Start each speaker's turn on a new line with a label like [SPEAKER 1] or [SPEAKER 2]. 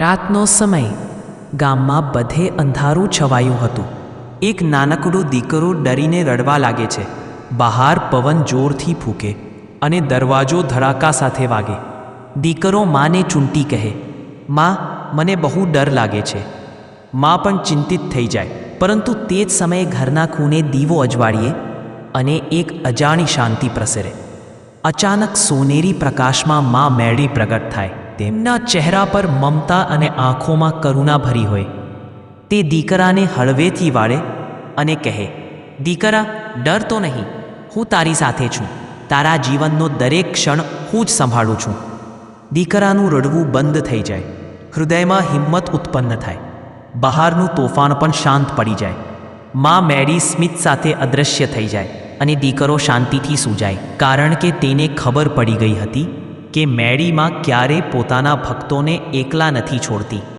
[SPEAKER 1] રાતનો સમય. ગામમાં બધે અંધારું છવાયું હતું. એક નાનકડો દીકરો ડરીને રડવા લાગે છે. બહાર પવન જોરથી ફૂંકે અને દરવાજો ધડાકા સાથે વાગે. દીકરો માને ચૂંટી કહે, માં, મને બહુ ડર લાગે છે. માં પણ ચિંતિત થઈ જાય. પરંતુ તે જ સમયે ઘરના ખૂણે દીવો અજવાળીએ અને એક અજાણી શાંતિ પ્રસરે. અચાનક સોનેરી પ્રકાશમાં માં મેળી પ્રગટ થાય. તેમના ચહેરા પર મમતા અને આંખોમાં કરુણા ભરી હોય. તે દીકરાને હળવેથી વાળે અને કહે, દીકરા, ડર તો નહીં. હું તારી સાથે છું. તારા જીવનનો દરેક ક્ષણ હું જ સંભાળું છું. દીકરાનું રડવું બંધ થઈ જાય. હૃદયમાં હિંમત ઉત્પન્ન થાય. બહારનું તોફાન પણ શાંત પડી જાય. માં મેરી સ્મિથ સાથે અદૃશ્ય થઈ જાય અને દીકરો શાંતિથી સૂજાય. કારણ કે તેને ખબર પડી ગઈ હતી કે મેરીમાં ક્યારે પોતાના ભક્તોને એકલા નથી છોડતી.